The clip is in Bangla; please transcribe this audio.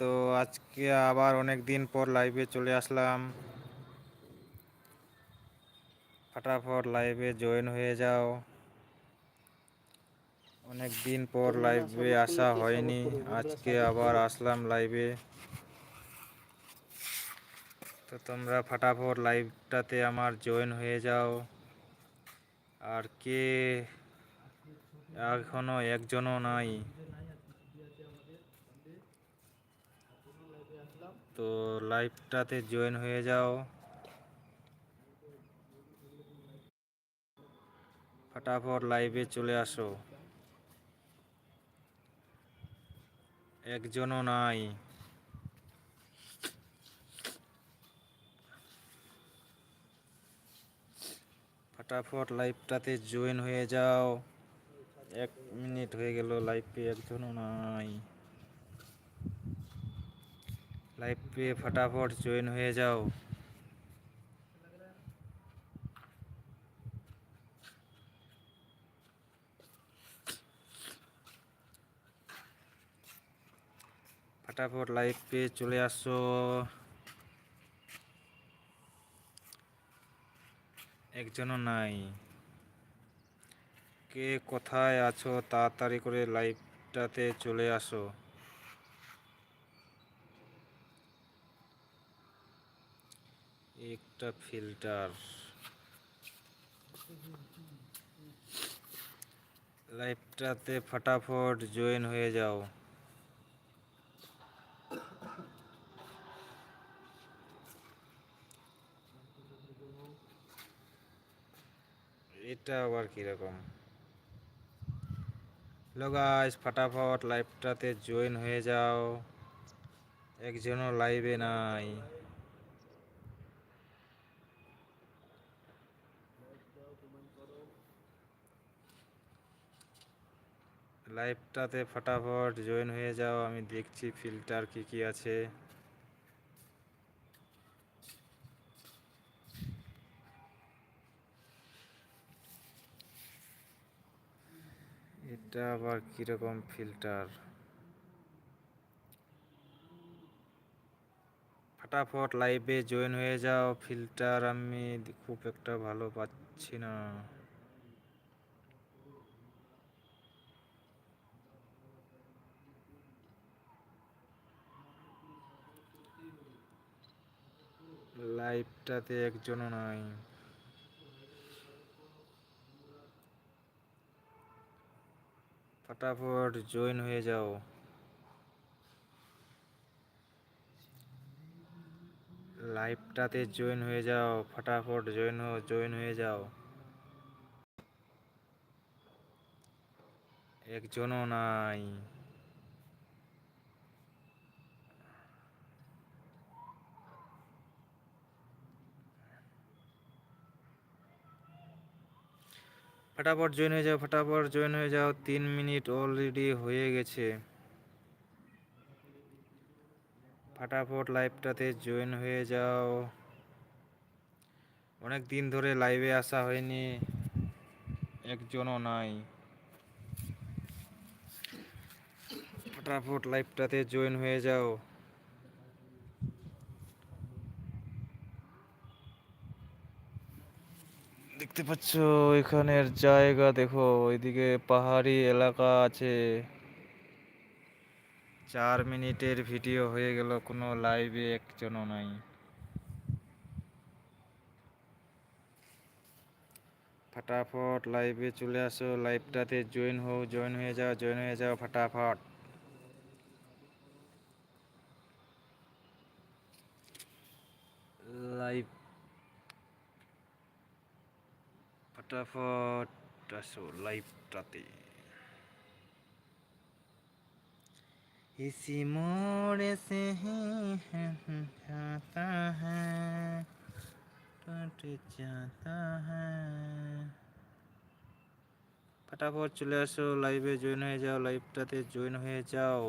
তো আজকে আবার অনেক দিন পর লাইভে চলে আসলাম। ফটাফট লাইভে জয়েন হয়ে যাও। অনেক দিন পর লাইভে আসা হয়নি। আজকে আবার আসলাম লাইভে তো তোমরা ফটাফট লাইভটাতে আমার জয়েন হয়ে যাও। আর কে এখনও একজনও নাই। তো লাইভটাতে জয়েন হয়ে যাও। ফটাফট লাইভে চলে আসো। একজনও নাই। ফটাফট লাইভটাতে জয়েন হয়ে যাও। এক মিনিট হয়ে গেল লাইভে একজনও নাই। লাইভে ফটাফট জয়েন হয়ে যাও। ফটাফট লাইভে চলে আসো। একজনও নাই। কে কোথায় আছো তাড়াতাড়ি করে লাইভটাতে চলে আসো। একটা ফিল্টার। লাইভটাতে ফটাফট জয়েন হয়ে যাও। এটা আবার কীরকম? গাইস, ফটাফট লাইভটাতে জয়েন হয়ে যাও। একজনও লাইভে নাই। লাইভটাতে ফটাফট জয়েন হয়ে যাও, আমি দেখছি ফিল্টার কি কি আছে। এটা আবার কীরকম ফিল্টার? ফটাফট লাইভে জয়েন হয়ে যাও, ফিল্টার আমি খুব একটা ভালো পাচ্ছি না। লাইভটাতে একজনও নাই। ফটাফট জয়েন হয়ে যাও। লাইভটাতে জয়েন হয়ে যাও, ফটাফট জয়েন হো জয়েন হয়ে যাও। একজনও নাই। ফটাফট জয়েন হয়ে যাও, ফটাফট জয়েন হয়ে যাও। তিন মিনিট অলরেডি হয়ে গেছে। ফটাফট লাইভটাতে জয়েন হয়ে যাও। অনেক দিন ধরে লাইভে আসা হয়নি। একজনও নাই। ফটাফট লাইভটাতে জয়েন হয়ে যাও। দেখতে পাচ্ছ, এখানের জায়গা দেখো, ওইদিকে পাহাড়ি এলাকা আছে। চার মিনিটের ভিডিও হয়ে গেল, কোনো লাইভে একজনও নাই। ফটাফট লাইভে চলে আসো, লাইভটাতে জয়েন হও, জয়েন হয়ে যাও, জয়েন হয়ে যাও, ফটাফট। Live ফটাফট আসো লাইভটাতে इसी मोड़ से ही जाता है टूट जाता है ফটাফট চলে আসো লাইভে জয়েন হয়ে যাও লাইভটাতে জয়েন হয়ে যাও